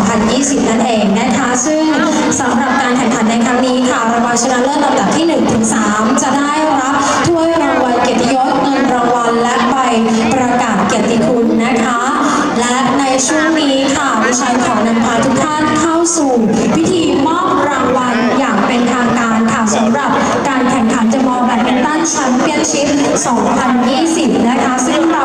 2020 นั่นเองนะคะ ซึ่งสำหรับการแข่งขันในครั้งนี้ค่ะรางวัลชนะเลิศลำดับที่1ถึง3จะได้รับถ้วยรางวัลเกียรติยศเงินรางวัลและใบประกาศเกียรติคุณนะคะ และในช่วงนี้ค่ะดิฉันขอนำพาทุกท่านเข้าสู่พิธีมอบรางวัลอย่างเป็นทางการค่ะสำหรับการแข่งขันจะมอแบดมินตันแชมเปี้ยนชิพ 2020 นะคะ ซึ่งเรา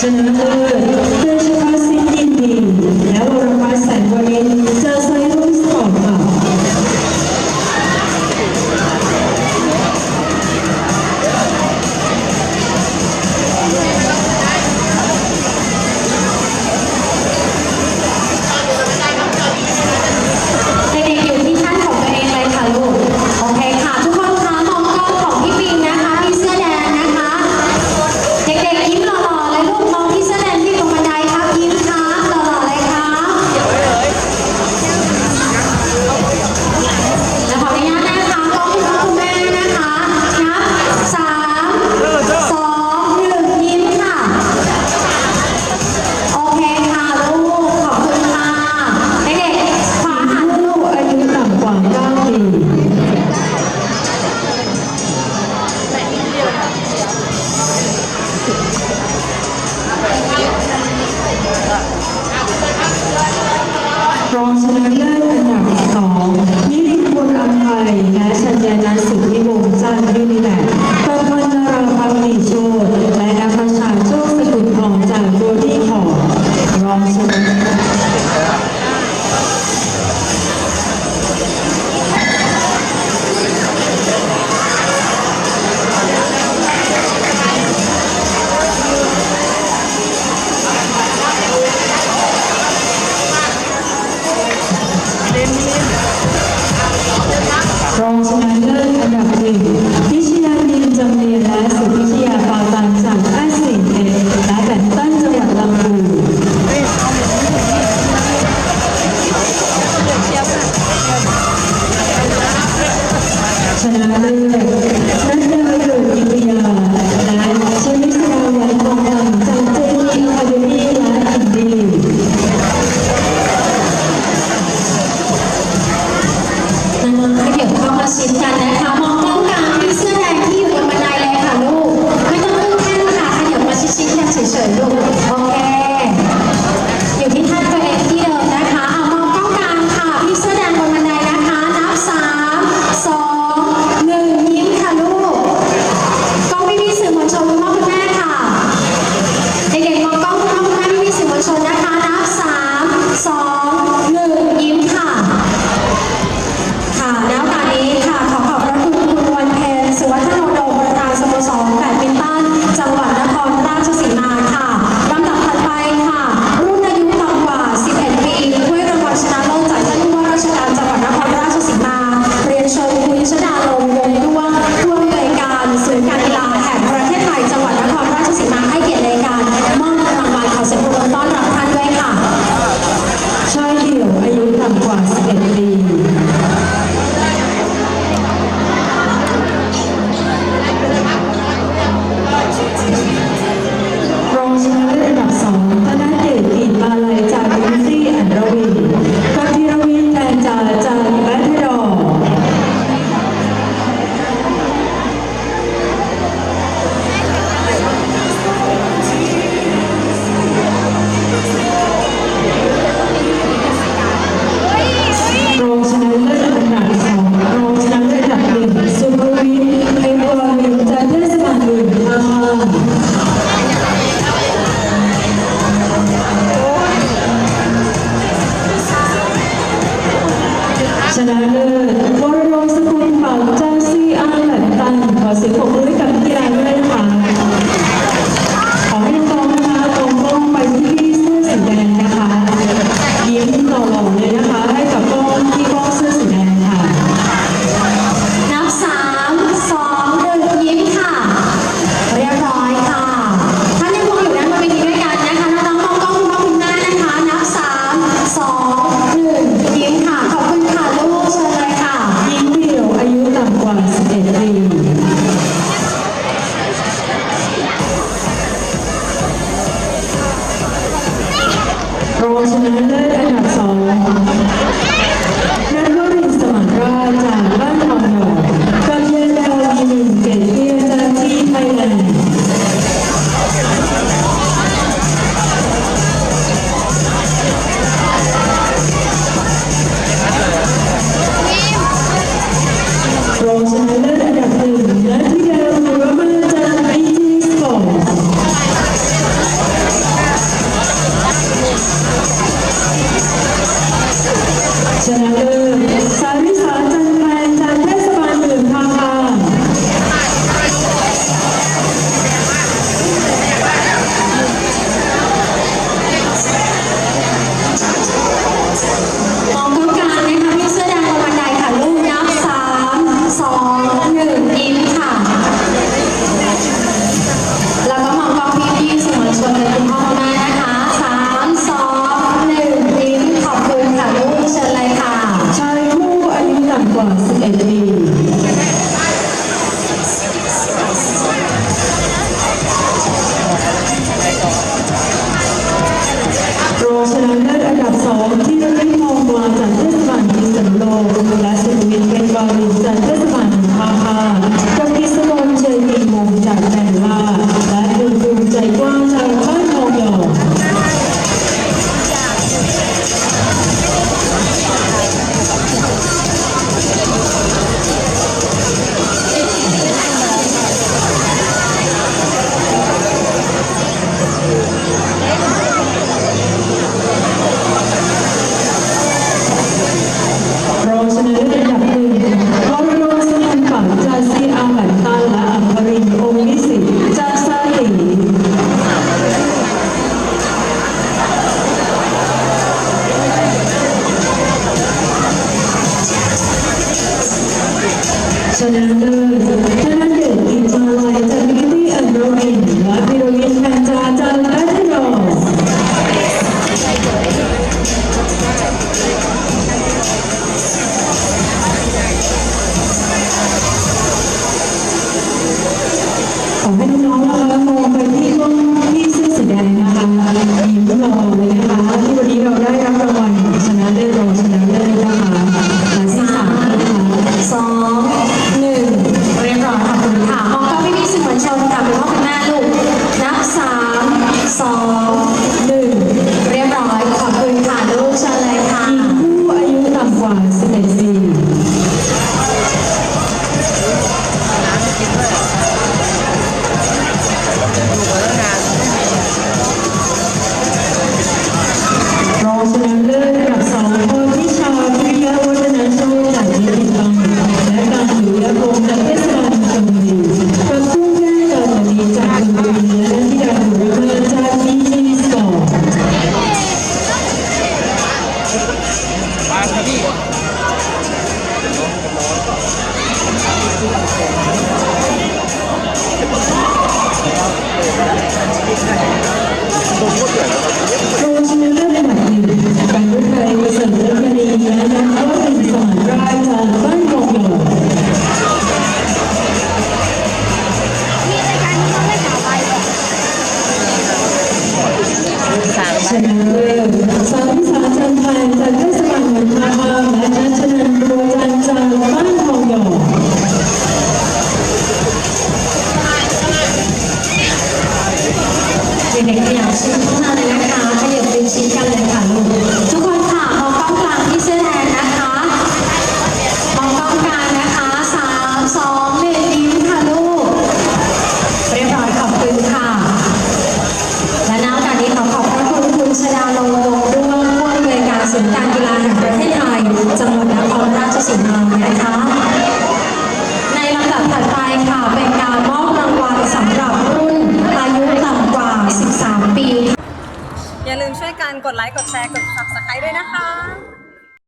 ชน กั